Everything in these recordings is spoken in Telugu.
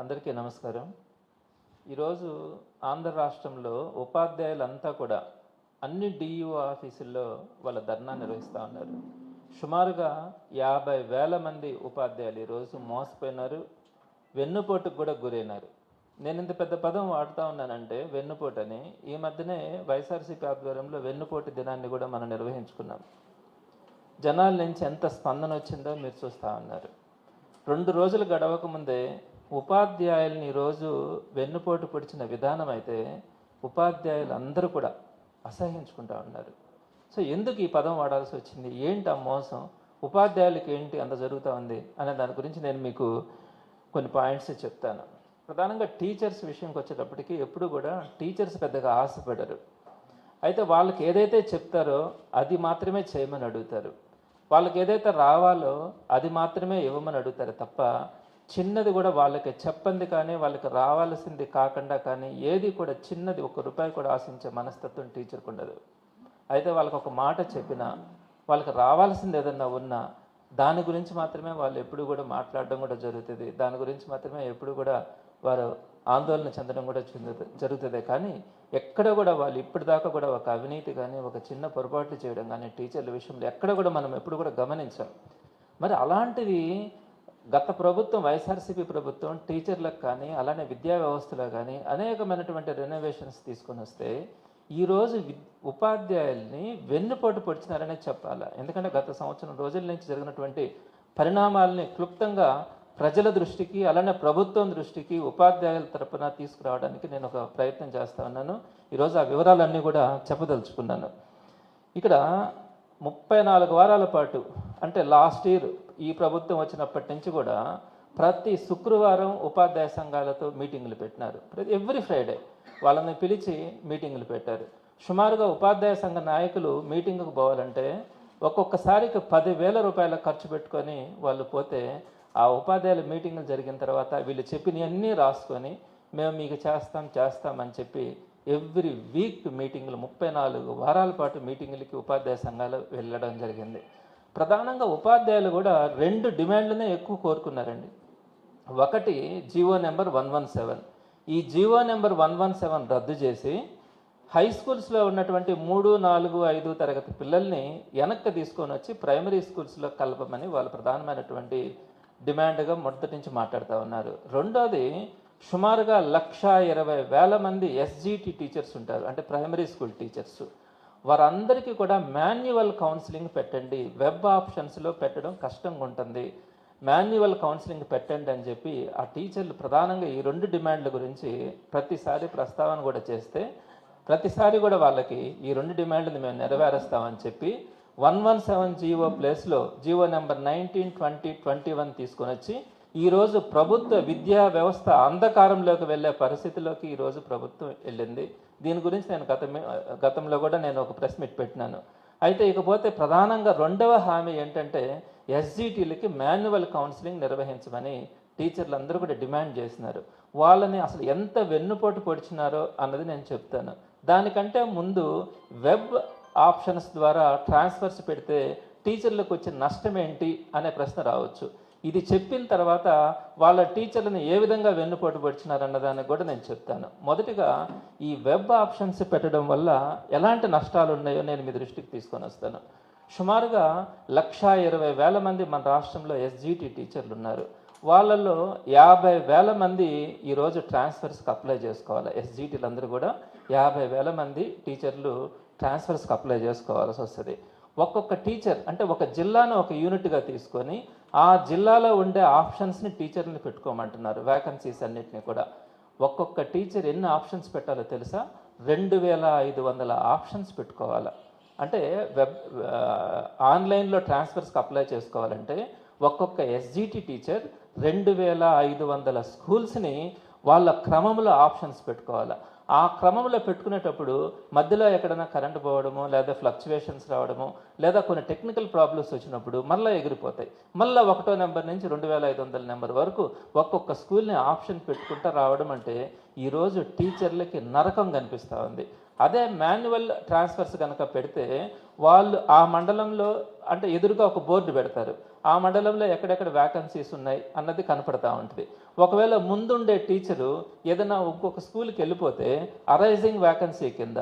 అందరికీ నమస్కారం. ఈరోజు ఆంధ్ర రాష్ట్రంలో ఉపాధ్యాయులంతా కూడా అన్ని డిఈఓ ఆఫీసుల్లో వాళ్ళ ధర్నా నిర్వహిస్తూ ఉన్నారు. సుమారుగా యాభై వేల మంది ఉపాధ్యాయులు ఈరోజు మోసపోయినారు. వెన్నుపోటుకు కూడా గురైనారు. నేను ఇంత పెద్ద పదం వాడుతూ ఉన్నానంటే వెన్నుపోటు అని. ఈ మధ్యనే వైఎస్ఆర్సీపీ ఆధ్వర్యంలో వెన్నుపోటు దినాన్ని కూడా మనం నిర్వహించుకున్నాం. జనాల నుంచి ఎంత స్పందన వచ్చిందో మీరు చూస్తూ ఉన్నారు. రెండు రోజులు గడవక ముందే ఉపాధ్యాయుల్ని ఈరోజు వెన్నుపోటు పొడిచిన విధానం అయితే ఉపాధ్యాయులు అందరూ కూడా అసహించుకుంటా ఉన్నారు. సో ఎందుకు ఈ పదం వాడాల్సి వచ్చింది? ఏంటి ఆ మోసం? ఉపాధ్యాయులకి ఏంటి అంత జరుగుతూ ఉంది? అనే దాని గురించి నేను మీకు కొన్ని పాయింట్స్ చెప్తాను. ప్రధానంగా టీచర్స్ విషయంకి వచ్చేటప్పటికి ఎప్పుడు కూడా టీచర్స్ పెద్దగా ఆశపడరు. అయితే వాళ్ళకి ఏదైతే చెప్తారో అది మాత్రమే చేయమని అడుగుతారు. వాళ్ళకి ఏదైతే రావాలో అది మాత్రమే ఇవ్వమని అడుగుతారు తప్ప చిన్నది కూడా వాళ్ళకి. చెప్పంది కానీ వాళ్ళకి రావాల్సింది కాకుండా కానీ ఏది కూడా చిన్నది ఒక రూపాయి కూడా ఆశించే మనస్తత్వం టీచర్కి ఉండదు. అయితే వాళ్ళకి ఒక మాట చెప్పినా వాళ్ళకి రావాల్సింది ఏదన్నా ఉన్నా దాని గురించి మాత్రమే వాళ్ళు ఎప్పుడు కూడా మాట్లాడడం కూడా జరుగుతుంది. దాని గురించి మాత్రమే ఎప్పుడు కూడా వారు ఆందోళన చెందడం కూడా జరుగుతుంది. కానీ ఎక్కడ కూడా వాళ్ళు ఇప్పటిదాకా కూడా ఒక అవినీతి కానీ ఒక చిన్న పొరపాట్లు చేయడం కానీ టీచర్ల విషయంలో ఎక్కడ కూడా మనం ఎప్పుడు కూడా గమనించాం. మరి అలాంటిది గత ప్రభుత్వం వైఎస్ఆర్సీపీ ప్రభుత్వం టీచర్లకు కానీ అలానే విద్యా వ్యవస్థలో కానీ అనేకమైనటువంటి రెనోవేషన్స్ తీసుకొని వస్తే ఈరోజు వి- ఉపాధ్యాయుల్ని వెన్నుపోటు పొడిచినారనే చెప్పాలి. ఎందుకంటే గత సంవత్సరం రోజుల నుంచి జరిగినటువంటి పరిణామాలని క్లుప్తంగా ప్రజల దృష్టికి అలానే ప్రభుత్వం దృష్టికి ఉపాధ్యాయుల తరపున తీసుకురావడానికి నేను ఒక ప్రయత్నం చేస్తా ఉన్నాను. ఈరోజు ఆ వివరాలన్నీ కూడా చెప్పదలుచుకున్నాను. ఇక్కడ ముప్పై నాలుగు వారాల పాటు అంటే లాస్ట్ ఇయర్ ఈ ప్రభుత్వం వచ్చినప్పటి నుంచి కూడా ప్రతి శుక్రవారం ఉపాధ్యాయ సంఘాలతో మీటింగులు పెట్టినారు. ప్రతి ఎవ్రీ ఫ్రైడే వాళ్ళని పిలిచి మీటింగులు పెట్టారు. సుమారుగా ఉపాధ్యాయ సంఘ నాయకులు మీటింగుకు పోవాలంటే ఒక్కొక్కసారికి పదివేల రూపాయల ఖర్చు పెట్టుకొని వాళ్ళు పోతే ఆ ఉపాధ్యాయుల మీటింగులు జరిగిన తర్వాత వీళ్ళు చెప్పినవన్నీ రాసుకొని మేము మీకు చేస్తాం చేస్తాం అని చెప్పి ఎవ్రీ వీక్ మీటింగులు ముప్పై నాలుగు వారాల పాటు మీటింగులకి ఉపాధ్యాయ సంఘాలు వెళ్ళడం జరిగింది. ప్రధానంగా ఉపాధ్యాయులు కూడా రెండు డిమాండ్లనే ఎక్కువ కోరుకున్నారండి. ఒకటి GO number one one seven. ఈ GO number one one seven రద్దు చేసి హై స్కూల్స్లో ఉన్నటువంటి మూడు నాలుగు ఐదు తరగతి పిల్లల్ని వెనక్కి తీసుకొని వచ్చి ప్రైమరీ స్కూల్స్లో కలపమని వాళ్ళు ప్రధానమైనటువంటి డిమాండ్గా మొదటి నుంచి మాట్లాడుతూ ఉన్నారు. రెండోది సుమారుగా లక్ష ఇరవై వేల మంది ఎస్జిటి టీచర్స్ ఉంటారు. అంటే ప్రైమరీ స్కూల్ టీచర్స్. వారందరికీ కూడా మాన్యువల్ కౌన్సిలింగ్ పెట్టండి. వెబ్ ఆప్షన్స్లో పెట్టడం కష్టంగా ఉంటుంది. మాన్యువల్ కౌన్సిలింగ్ పెట్టండి అని చెప్పి ఆ టీచర్లు ప్రధానంగా ఈ రెండు డిమాండ్ల గురించి ప్రతిసారి ప్రస్తావన కూడా చేస్తే ప్రతిసారి కూడా వాళ్ళకి ఈ రెండు డిమాండ్లు మేము నెరవేరుస్తామని చెప్పి వన్ వన్ సెవెన్ జీవో ప్లేస్లో GO number nineteen twenty twenty one తీసుకొని వచ్చి ఈరోజు ప్రభుత్వ విద్యా వ్యవస్థ అంధకారంలోకి వెళ్ళే పరిస్థితిలోకి ఈరోజు ప్రభుత్వం వెళ్ళింది. దీని గురించి నేను గత గతంలో కూడా నేను ఒక ప్రెస్ మీట్ పెట్టినాను. అయితే ఇకపోతే ప్రధానంగా రెండవ హామీ ఏంటంటే ఎస్జీటీలకి మాన్యువల్ కౌన్సిలింగ్ నిర్వహించమని టీచర్లు అందరూ కూడా డిమాండ్ చేసినారు. వాళ్ళని అసలు ఎంత వెన్నుపోటు పొడిచినారో అన్నది నేను చెప్తాను. దానికంటే ముందు వెబ్ ఆప్షన్స్ ద్వారా ట్రాన్స్ఫర్స్ పెడితే టీచర్లకు వచ్చే నష్టం ఏంటి అనే ప్రశ్న రావచ్చు. ఇది చెప్పిన తర్వాత వాళ్ళ టీచర్లను ఏ విధంగా వెన్నుపోటు పడిచినారన్న దానికి కూడా నేను చెప్తాను. మొదటిగా ఈ వెబ్ ఆప్షన్స్ పెట్టడం వల్ల ఎలాంటి నష్టాలు ఉన్నాయో నేను మీ దృష్టికి తీసుకొని వస్తాను. సుమారుగా లక్షా ఇరవై వేల మంది మన రాష్ట్రంలో ఎస్జిటి టీచర్లు ఉన్నారు. వాళ్ళల్లో యాభై వేల మంది ఈరోజు ట్రాన్స్ఫర్స్కి అప్లై చేసుకోవాలి. ఎస్జిటీలు అందరూ కూడా యాభై వేల మంది టీచర్లు ట్రాన్స్ఫర్స్కి అప్లై చేసుకోవాల్సి వస్తుంది. ఒక్కొక్క టీచర్ అంటే ఒక జిల్లాను ఒక యూనిట్గా తీసుకొని ఆ జిల్లాలో ఉండే ఆప్షన్స్ని టీచర్ని పెట్టుకోమంటున్నారు వ్యాకన్సీస్ అన్నిటిని కూడా. ఒక్కొక్క టీచర్ ఎన్ని ఆప్షన్స్ పెట్టాలో తెలుసా? రెండు వేల ఐదు వందల ఆప్షన్స్ పెట్టుకోవాలి. అంటే వెబ్ ఆన్లైన్లో ట్రాన్స్ఫర్స్కి అప్లై చేసుకోవాలంటే ఒక్కొక్క ఎస్జిటి టీచర్ రెండు వేల ఐదు వందల స్కూల్స్ని వాళ్ళ క్రమంలో ఆప్షన్స్ పెట్టుకోవాలి. ఆ క్రమంలో పెట్టుకునేటప్పుడు మధ్యలో ఎక్కడైనా కరెంట్ పోవడము లేదా ఫ్లక్చువేషన్స్ రావడము లేదా కొన్ని టెక్నికల్ ప్రాబ్లమ్స్ వచ్చినప్పుడు మళ్ళీ ఎగిరిపోతాయి. మళ్ళీ ఒకటో నెంబర్ నుంచి రెండు వేల ఐదు వందల నెంబర్ వరకు ఒక్కొక్క స్కూల్ని ఆప్షన్ పెట్టుకుంటూ రావడం అంటే ఈరోజు టీచర్లకి నరకం కనిపిస్తూ ఉంది. అదే మాన్యువల్ ట్రాన్స్ఫర్స్ కనుక పెడితే వాళ్ళు ఆ మండలంలో అంటే ఎదురుగా ఒక బోర్డు పెడతారు. ఆ మండలంలో ఎక్కడెక్కడ వ్యాకన్సీస్ ఉన్నాయి అన్నది కనపడతా ఉంటుంది. ఒకవేళ ముందుండే టీచరు ఏదైనా ఇంకొక స్కూల్కి వెళ్ళిపోతే అరైజింగ్ వ్యాకన్సీ కింద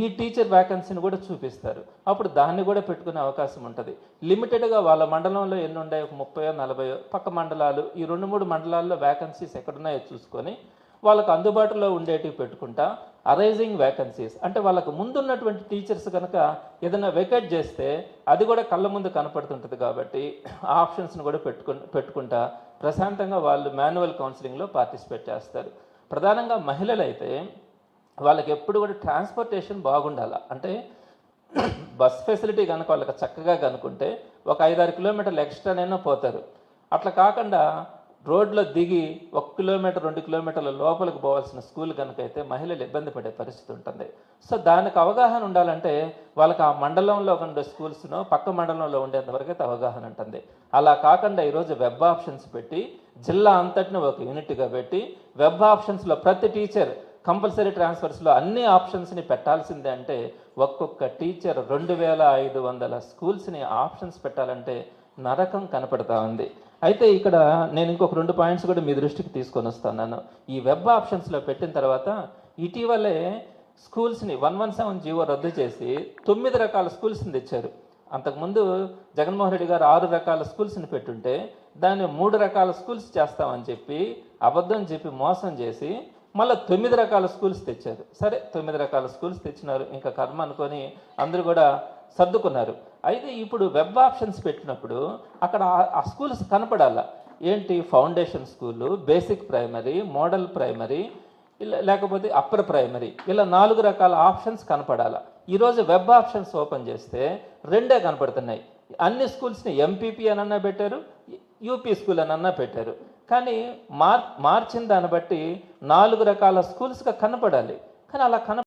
ఈ టీచర్ వ్యాకన్సీని కూడా చూపిస్తారు. అప్పుడు దాన్ని కూడా పెట్టుకునే అవకాశం ఉంటుంది. లిమిటెడ్గా వాళ్ళ మండలంలో ఎన్ని ఉన్నాయో ఒక ముప్పయో నలభయో పక్క మండలాలు ఈ రెండు మూడు మండలాల్లో వ్యాకన్సీస్ ఎక్కడున్నాయో చూసుకొని వాళ్ళకు అందుబాటులో ఉండేటివి పెట్టుకుంటా అరైజింగ్ వ్యాకన్సీస్ అంటే వాళ్ళకు ముందున్నటువంటి టీచర్స్ కనుక ఏదైనా వెకేట్ చేస్తే అది కూడా కళ్ళ ముందు కనపడుతుంటుంది కాబట్టి ఆ ఆప్షన్స్ని కూడా పెట్టుకు పెట్టుకుంటా ప్రశాంతంగా వాళ్ళు మాన్యువల్ కౌన్సిలింగ్లో పార్టిసిపేట్ చేస్తారు. ప్రధానంగా మహిళలు అయితే వాళ్ళకి ఎప్పుడు కూడా ట్రాన్స్పోర్టేషన్ బాగుండాలి. అంటే బస్ ఫెసిలిటీ కనుక వాళ్ళకి చక్కగా కనుక్కుంటే ఒక ఐదారు కిలోమీటర్లు ఎక్స్ట్రానైనా పోతారు. అట్లా కాకుండా రోడ్లో దిగి ఒక కిలోమీటర్ రెండు కిలోమీటర్ల లోపలికి పోవాల్సిన స్కూల్ కనుక అయితే మహిళలు ఇబ్బంది పడే పరిస్థితి ఉంటుంది. సో దానికి అవగాహన ఉండాలంటే వాళ్ళకి ఆ మండలంలో ఉండే స్కూల్స్ను పక్క మండలంలో ఉండేంతవరకైతే అయితే అవగాహన ఉంటుంది. అలా కాకుండా ఈరోజు వెబ్ ఆప్షన్స్ పెట్టి జిల్లా అంతటిని ఒక యూనిట్గా పెట్టి వెబ్ ఆప్షన్స్లో ప్రతి టీచర్ కంపల్సరీ ట్రాన్స్ఫర్స్లో అన్ని ఆప్షన్స్ని పెట్టాల్సిందే అంటే ఒక్కొక్క టీచర్ రెండు వేల ఐదు వందల స్కూల్స్ని ఆప్షన్స్ పెట్టాలంటే నరకం కనపడతా ఉంది. అయితే ఇక్కడ నేను ఇంకొక రెండు పాయింట్స్ కూడా మీ దృష్టికి తీసుకొని వస్తున్నాను ఈ వెబ్ ఆప్షన్స్లో పెట్టిన తర్వాత ఇటీవలే స్కూల్స్ని వన్ వన్ సెవెన్ జీవో రద్దు చేసి తొమ్మిది రకాల స్కూల్స్ని తెచ్చారు. అంతకుముందు జగన్మోహన్ రెడ్డి గారు ఆరు రకాల స్కూల్స్ని పెట్టుంటే దాన్ని మూడు రకాల స్కూల్స్ చేస్తామని చెప్పి అబద్ధం చెప్పి మోసం చేసి మళ్ళీ తొమ్మిది రకాల స్కూల్స్ తెచ్చారు. సరే తొమ్మిది రకాల స్కూల్స్ తెచ్చినారు. ఇంకా కర్మ అనుకొని అందరూ కూడా సర్దుకున్నారు. అయితే ఇప్పుడు వెబ్ ఆప్షన్స్ పెట్టినప్పుడు అక్కడ ఆ- స్కూల్స్ కనపడాల. ఏంటి? Foundation school basic primary model primary ఇలా లేకపోతే అప్పర్ ప్రైమరీ ఇలా నాలుగు రకాల ఆప్షన్స్ కనపడాల. ఈరోజు వెబ్ ఆప్షన్స్ ఓపెన్ చేస్తే రెండే కనపడుతున్నాయి. అన్ని స్కూల్స్ని ఎంపీపీ అనన్నా పెట్టారు యూపీ స్కూల్ అనన్నా పెట్టారు. కానీ మార్ మార్చిన దాన్ని బట్టి నాలుగు రకాల స్కూల్స్గా కనపడాలి. కానీ అలా కన